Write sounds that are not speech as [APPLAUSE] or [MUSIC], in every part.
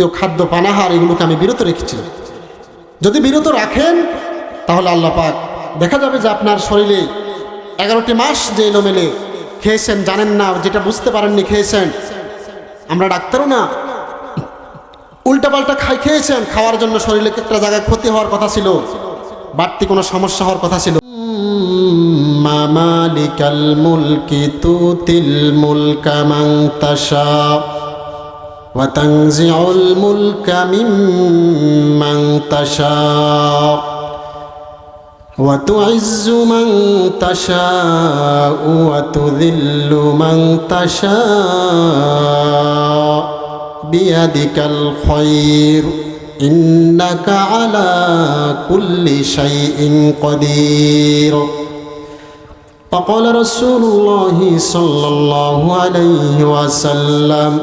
যাবতীয় খাদ্য পানাহার এগুলোকে আমি বিরত রেখেছি যদি বিরত রাখেন, তাহলে আল্লাহ পাক, দেখা যাবে যে আপনার শরীরে এগারোটি মাস যে এলোমেলে খেয়েছেন, জানেন না, যেটা বুঝতে পারেননি খেয়েছেন, আমরা ডাক্তারও না। উল্টাপাল্টা খাই খেয়েছেন, খাওয়ার জন্য শরীরে একটা জায়গায় ক্ষতি হওয়ার কথা ছিল, বাড়তি কোনো সমস্যা হওয়ার কথা ছিল। মামালিকাল মুলকি তুতিল মুলকা তাশা। وتنزع الملك ممن تشاء وتعز من تشاء وتذل من تشاء بيدك الخير إنك على كل شيء قدير وقال رسول الله صلى الله عليه وسلم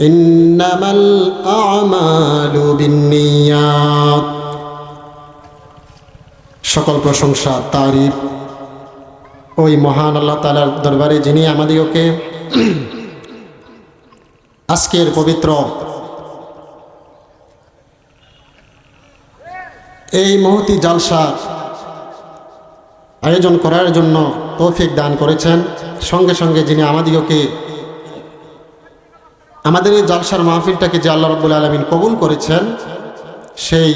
ইন্নামাল সকল প্রশংসা তারিফ ওই মহান আল্লাহ তালার দরবারে যিনি আমাদিগকে [CLEARS THROAT] আজকের পবিত্র এই মহতি জালসা আয়োজন করার জন্য তৌফিক দান করেছেন। সঙ্গে সঙ্গে যিনি আমাদিগকে আমাদের এই জালসার মাহফিলটাকে যে আল্লাহ রব্বুল আলমিন কবুল করেছেন, সেই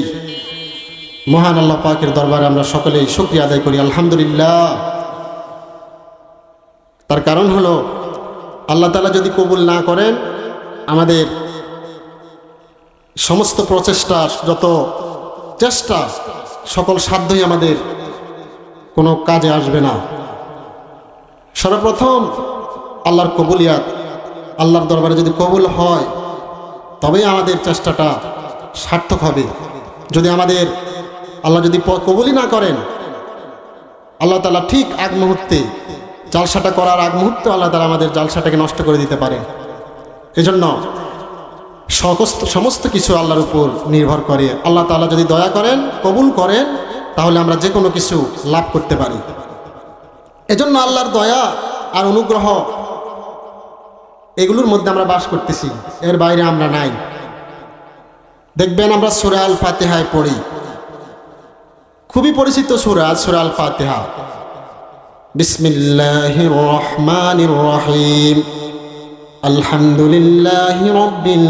মহান আল্লাহ পাকের দরবারে আমরা সকলেই শুক্রিয়া আদায় করি, আলহামদুলিল্লাহ। তার কারণ হলো, আল্লাহ তালা যদি কবুল না করেন, আমাদের সমস্ত প্রচেষ্টা যত চেষ্টা, সকল সাধ্যই আমাদের কোনো কাজে আসবে না। সর্বপ্রথম আল্লাহর কবুলিয়াত আল্লাহর দরবারে যদি কবুল হয়, তবেই আমাদের চেষ্টাটা সার্থক হবে। যদি আমাদের আল্লাহ যদি কবুলই না করেন, আল্লাহ তালা ঠিক আগ মুহূর্তে জালসাটা করার আগ মুহূর্তে আল্লাহ তালা আমাদের জালসাটাকে নষ্ট করে দিতে পারে এজন্য সমস্ত সমস্ত কিছু আল্লাহর উপর নির্ভর করে। আল্লাহ তালা যদি দয়া করেন, কবুল করেন, তাহলে আমরা যে কোনো কিছু লাভ করতে পারি। এজন্য আল্লাহর দয়া আর অনুগ্রহ এগুলোর মধ্যে আমরা বাস করতেছি। এর বাইরে আমরা নাই। দেখবেন আমরা সুরা আল ফাতেহায় পড়ি। খুবই পরিচিত সুরা সুরা আল ফাতেহা বিসমিল্লাহির রহমানির রহিম আলহামদুলিল্লাহি রাব্বিল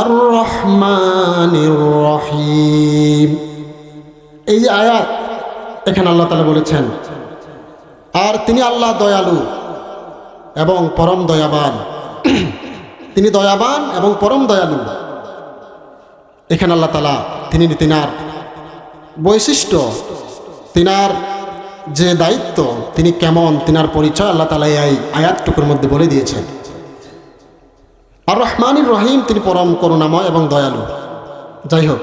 আর রহমানির রহিম এই যে আয়াত, এখানে আল্লাহ তাআলা বলেছেন আর তিনি আল্লাহ দয়ালু এবং পরম দয়াবান। তিনি দয়াবান এবং পরম দয়ালু। এখানে আল্লাহ তালা তিনি তিনার বৈশিষ্ট্য, তিনার যে দায়িত্ব, তিনি কেমন, তিনার পরিচয় আল্লাহ তালা এই আয়াতটুকুর মধ্যে বলে দিয়েছেন। আর রহমানির রহিম, তিনি পরম করুণাময় এবং দয়ালু। যাই হোক,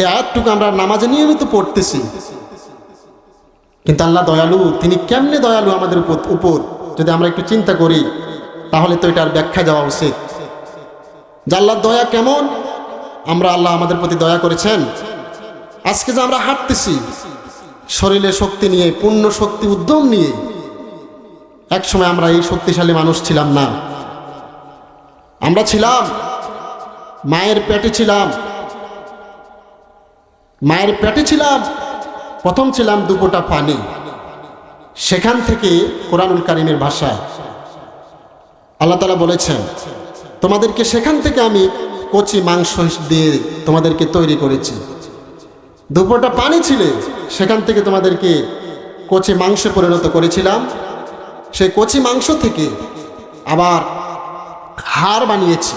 এই আয়াতটুকু আমরা নামাজে নিয়মিত পড়তেছি। কিন্তু আল্লাহ দয়ালু, তিনি কেমনে দয়ালু আমাদের উপর যদি আমরা একটু চিন্তা করি, তাহলে তো এটার ব্যাখ্যা দেওয়া উচিত। যে দয়া কেমন? আমরা আল্লাহ আমাদের প্রতি দয়া করেছেন। আজকে যে আমরা হাঁটতেছি, শরীরে শক্তি নিয়ে, পূর্ণ শক্তি উদ্যম নিয়ে, একসময় আমরা এই শক্তিশালী মানুষ ছিলাম না। আমরা ছিলাম, মায়ের পেটে ছিলাম। মায়ের পেটে ছিলাম। প্রথম ছিলাম দুপোটা পানি। সেখান থেকে কোরআনুল কারিমের ভাষায়। আল্লাহ তালা বলেছেন, তোমাদেরকে সেখান থেকে আমি কচি মাংস দিয়ে তোমাদেরকে তৈরি করেছি। দুপোটা পানি ছিলে, সেখান থেকে তোমাদেরকে কচি মাংসে পরিণত করেছিলাম। সেই কচি মাংস থেকে আবার হাড় বানিয়েছি।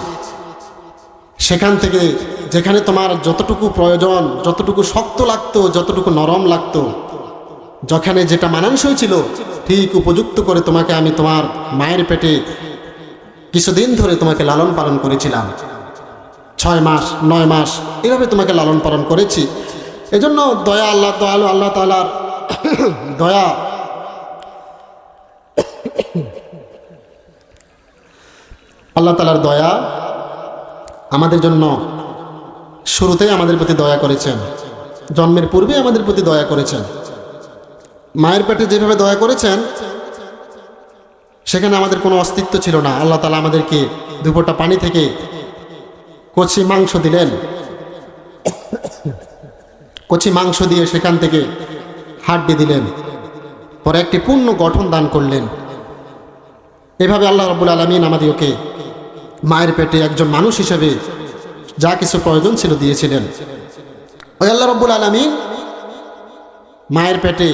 সেখান থেকে যেখানে তোমার যতটুকু প্রয়োজন, যতটুকু শক্ত লাগতো, যতটুকু নরম লাগতো, যখানে যেটা মানানসই ছিল, ঠিক উপযুক্ত করে তোমাকে আমি তোমার মায়ের পেটে কিছুদিন ধরে তোমাকে লালন পালন করেছিলাম। ছয় মাস, নয় মাস এভাবে তোমাকে লালন পালন করেছি। এজন্য দয়া আল্লাহ, দয়ালু আল্লাহ তালার [COUGHS] দয়া [COUGHS] আল্লাহ তালার দয়া আমাদের জন্য শুরুতেই আমাদের প্রতি দয়া করেছেন। জন্মের পূর্বে আমাদের প্রতি দয়া করেছেন। মায়ের পেটে যেভাবে দয়া করেছেন, সেখানে আমাদের কোনো অস্তিত্ব ছিল না। আল্লাহ তালা আমাদেরকে দুপোটা পানি থেকে কচি মাংস দিলেন। কচি মাংস দিয়ে সেখান থেকে হাড্ডি দিলেন। পরে একটি পূর্ণ গঠন দান করলেন। এভাবে আল্লাহ রবুল আলমিন আমাদেরকে মায়ের পেটে একজন মানুষ হিসেবে যা কিছু প্রয়োজন ছিল দিয়েছিলেন। ওই আল্লাহ রব্বুল আলমিন মায়ের পেটে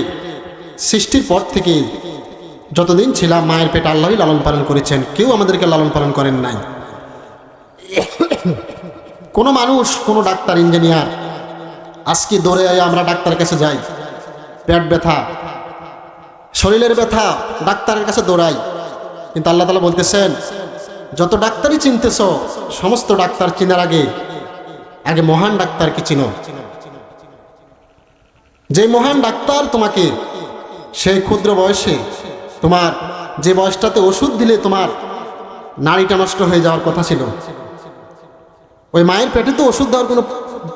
সৃষ্টির পর থেকে যতদিন ছিলাম মায়ের পেটে আল্লাহই লালন পালন করেছেন, কেউ আমাদেরকে লালন পালন করেন নাই। কোনো মানুষ, কোনো ডাক্তার, ইঞ্জিনিয়ার, আজকে দৌড়ে আয় আমরা ডাক্তারের কাছে যাই, পেট ব্যথা, শরীরের ব্যথা, ডাক্তারের কাছে দৌড়াই। কিন্তু আল্লাহ তালা বলতেছেন যত ডাক্তারই চিনতেছ, সমস্ত ডাক্তার চিনার আগে আগে মহান ডাক্তারকে চিনো। যে মহান ডাক্তার তোমাকে, সেই ক্ষুদ্র বয়সে তোমার, যে বয়সটাতে ওষুধ দিলে তোমার নাড়িটা নষ্ট হয়ে যাওয়ার কথা ছিল। ওই মায়ের পেটে তো ওষুধ দেওয়ার কোনো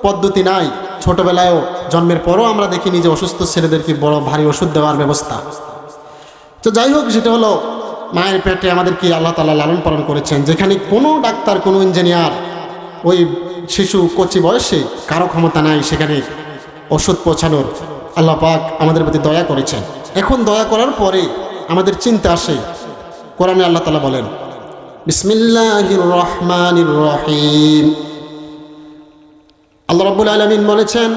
পদ্ধতি নাই। ছোটবেলায়ও, জন্মের পরও আমরা দেখিনি যে অসুস্থ ছেলেদেরকে বড় ভারী ওষুধ দেওয়ার ব্যবস্থা। তো যাই হোক, সেটা হলো মায়ের পেটে আমাদেরকে আল্লাহ তালা লালন পালন করেছেন যেখানে কোনো ডাক্তার কোনো ইঞ্জিনিয়ার ওই শিশু কচি বয়সে কারো ক্ষমতা নাই সেখানে ওষুধ পৌঁছানোর আল্লাহ পাক আমাদের প্রতি দয়া করেছেন এখন দয়া করার পরে আমাদের চিন্তা আসে কোরআনে আল্লাহ তালা বলেন বিসমিল্লাহির রহমানির রহিম আল্লাহ রাব্বুল আলামিন বলেছেন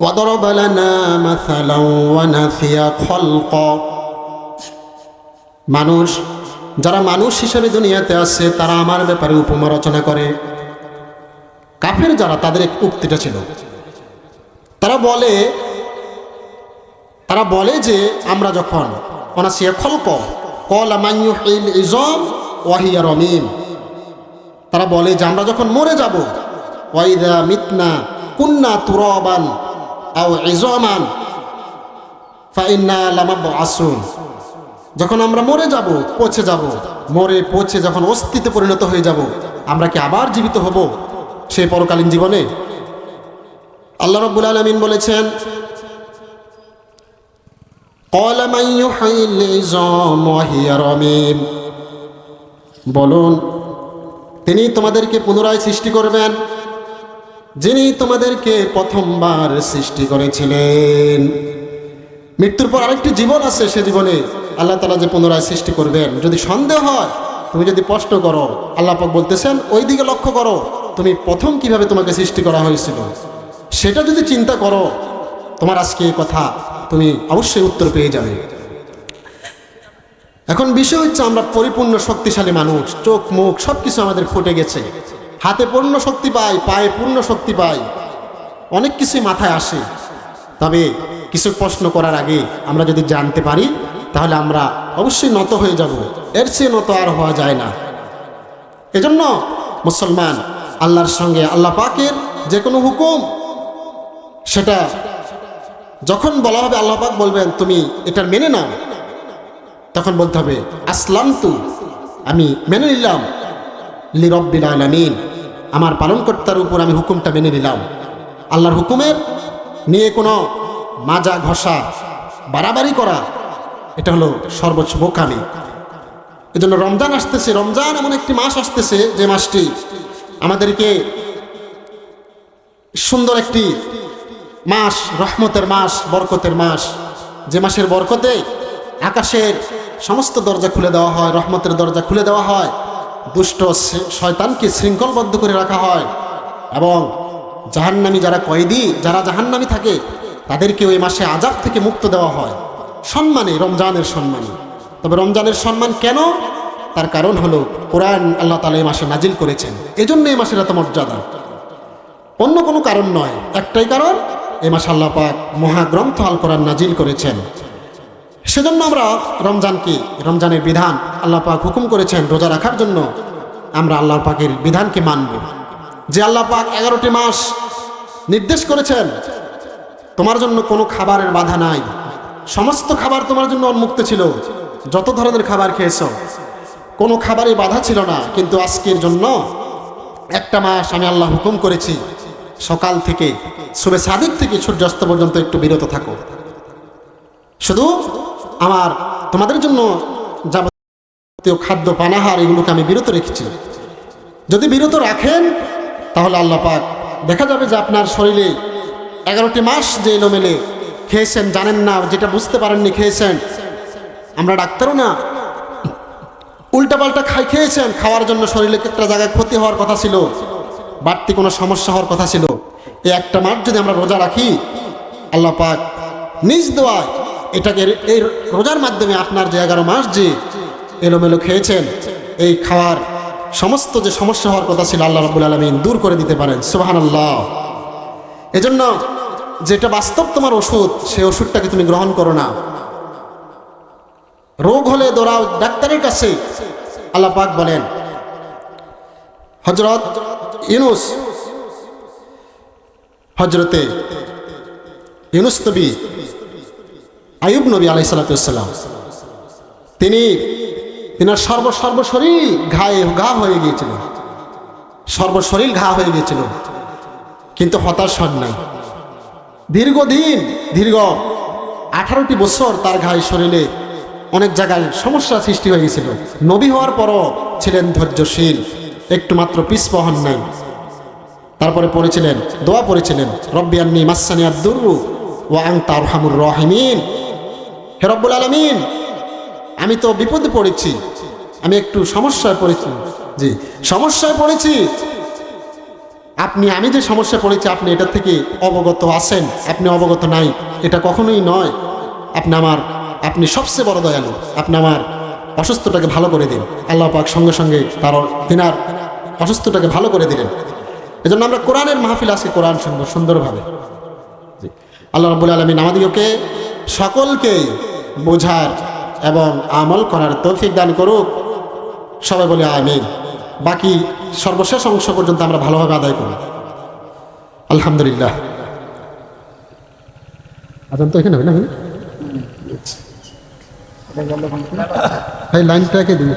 وضرب لنا مثلا ونسي خلقا মানুষ, যারা মানুষ হিসেবে দুনিয়াতে আছে, তারা আমার ব্যাপারে উপমা রচনা করে। কাফের যারা, তাদের এক উক্তিটা ছিল। তারা বলে তারা বলে যে, আমরা যখন অনাসিয়া খলক, কল ইজম ওয়াহিয়া রমিম। তারা বলে যে, আমরা যখন মরে যাব ওয়াইদা মিতনা কুন্না তুরবান আও ইজমান লামাব আসুন যখন আমরা মরে যাব, পচে যাব। মরে, পচে যখন অস্তিতে পরিণত হয়ে যাব, আমরা কি আবার জীবিত হব? সেই পরকালীন জীবনে। আল্লাহ রব্বুল আলমিন বলেছেন বলুন, তিনি তোমাদেরকে পুনরায় সৃষ্টি করবেন, যিনি তোমাদেরকে প্রথমবার সৃষ্টি করেছিলেন। মৃত্যুর পর আরেকটি জীবন আছে সে জীবনে আল্লাহ তালা যে পুনরায় সৃষ্টি করবেন। যদি সন্দেহ হয়, তুমি যদি প্রশ্ন করো, আল্লাহ পাক বলতেছেন ওই দিকে লক্ষ্য করো, তুমি প্রথম কীভাবে তোমাকে সৃষ্টি করা হয়েছিল? সেটা যদি চিন্তা করো, তোমার আজকে এই কথা তুমি অবশ্যই উত্তর পেয়ে যাবে। এখন বিষয় হচ্ছে আমরা পরিপূর্ণ শক্তিশালী মানুষ, চোখ, মুখ সব কিছু আমাদের ফুটে গেছে। হাতে পূর্ণ শক্তি পাই, পায়ে পূর্ণ শক্তি পাই, অনেক কিছুই মাথায় আসে। তবে কিছু প্রশ্ন করার আগে আমরা যদি জানতে পারি, তাহলে আমরা অবশ্যই নত হয়ে যাব। এর চেয়ে নত আর হওয়া যায় না। এজন্য মুসলমান, আল্লাহর সঙ্গে আল্লাহ পাকের যে কোনো হুকুম, সেটা যখন বলা হবে আল্লাহ পাক বলবেন, তুমি এটার মেনে নাও, তখন বলতে হবে আসলাম তু আমি মেনে নিলাম, লিরব্বিল আলামিন, আমার পালনকর্তার উপর আমি হুকুমটা মেনে নিলাম। আল্লাহর হুকুমের নিয়ে কোনো মাজা ঘষা, বাড়াবাড়ি করা, এটা হলো সর্বোচ্চ বোকামি। এজন্য রমজান আসতেছে, রমজান এমন একটি মাস আসতেছে যে মাসটি আমাদেরকে সুন্দর একটি মাস, রহমতের মাস, বরকতের মাস। যে মাসের বরকতে আকাশের সমস্ত দরজা খুলে দেওয়া হয়, রহমতের দরজা খুলে দেওয়া হয়, দুষ্ট শয়তানকে শৃঙ্খলবদ্ধ করে রাখা হয়। এবং জাহান্নামি যারা কয়েদি, যারা জাহান্নামি থাকে তাদেরকে ওই মাসে আজাব থেকে মুক্ত দেওয়া হয়। সম্মানে, রমজানের সম্মানে। তবে রমজানের সম্মান কেন? তার কারণ হলো, কোরআন আল্লাহ তালা এই মাসে নাজিল করেছেন। এজন্য এই মাসের এত মর্যাদা। অন্য কোনো কারণ নয়, একটাই কারণ, এ মাসে আল্লাহ পাক মহাগ্রন্থ আল কোরআন নাজিল করেছেন। সেজন্য আমরা রমজানকে, রমজানের বিধান আল্লাহ পাক হুকুম করেছেন রোজা রাখার জন্য, আমরা আল্লাহ পাকের বিধানকে মানব। যে আল্লাহ পাক এগারোটি মাস নির্দেশ করেছেন তোমার জন্য কোনো খাবারের বাধা নাই। সমস্ত খাবার তোমার জন্য উন্মুক্ত ছিল। যত ধরনের খাবার খেয়েছ, কোনো খাবারে বাধা ছিল না। কিন্তু আজকের জন্য একটা মাস আমি আল্লাহ হুকুম করেছি, সকাল থেকে শুভে সাদিক থেকে সূর্যাস্ত পর্যন্ত একটু বিরত থাকো। শুধু আমার, তোমাদের জন্য যাবতীয় খাদ্য, পানাহার, এগুলোকে আমি বিরত রেখেছি। যদি বিরত রাখেন, তাহলে আল্লাহ পাক দেখা যাবে যে আপনার শরীরে এগারোটি মাস যে এলোমেলে খেয়েছেন, জানেন না, যেটা বুঝতে পারেননি খেয়েছেন। আমরা ডাক্তারও না। উল্টাপাল্টা খাই খেয়েছেন, খাওয়ার জন্য শরীরে একটা জায়গায় ক্ষতি হওয়ার কথা ছিল, বাড়তি কোনো সমস্যা হওয়ার কথা ছিল। এই একটা মাস যদি আমরা রোজা রাখি, আল্লাহ পাক নিজ দোয়ায় এটাকে এই রোজার মাধ্যমে আপনার যে এগারো মাস যে এলোমেলো খেয়েছেন, এই খাওয়ার সমস্ত যে সমস্যা হওয়ার কথা ছিল, আল্লাহ রবুল আলমিন দূর করে দিতে পারেন। সুবাহান আল্লাহ এজন্য যেটা বাস্তব তোমার ওষুধ, সেই ওষুধটাকে তুমি গ্রহণ করো না। রোগ হলে দৌড়াও ডাক্তারের কাছে। আল্লাহ পাক বলেন হজরত ইউনুস হজরতে ইউনুস নবী আয়ুব নবী আলাই সালাতাম তিনি তিনার সর্ব সর্বশরীর ঘায়ে, ঘা হয়ে গিয়েছিল। সর্বশরীর ঘা হয়ে গিয়েছিল। কিন্তু হতাশ হন নাই দীর্ঘদিন, দীর্ঘ আঠারোটি বছর তার ঘায়ে শরীরে অনেক জায়গায় সমস্যা সৃষ্টি হয়ে গেছিল। নবী হওয়ার পরও ছিলেন ধৈর্যশীল, একটু মাত্র পিছপা হন নাই। তারপরে পড়েছিলেন, দোয়া পড়েছিলেন রব্বিয়ান্নি মাসানিয়াদ দুর্রু ও আং তার হামুর রহিমিন। হে রব্বুল আলমিন, আমি তো বিপদে পড়েছি, আমি একটু সমস্যায় পড়েছি। জি, সমস্যায় পড়েছি। আপনি আমি যে সমস্যা পড়েছি আপনি এটা থেকে অবগত আছেন? আপনি অবগত নাই। এটা কখনোই নয়। আপনি আমার আপনি সবচেয়ে বড় দয়ালু। আপনি আমার অসুস্থটাকে ভালো করে দিন। আল্লাহ পাক সঙ্গে সঙ্গে তার তিনার অসুস্থটাকে ভালো করে দিলেন। এজন্য আমরা কোরআনের মাহফিল আজকে কোরআন সুন্দর সুন্দরভাবে। আল্লাহ রবুল আলমিন আমাদিগকে সকলকে বোঝার এবং আমল করার তৌফিক দান করুক। সবাই বলে আমিন। বাকি সর্বশেষ অংশ পর্যন্ত আমরা ভালোভাবে আদায় করি আলহামদুলিল্লাহ। আজান তো এখানে হবে না? ভাই, লাইনটাকে দিন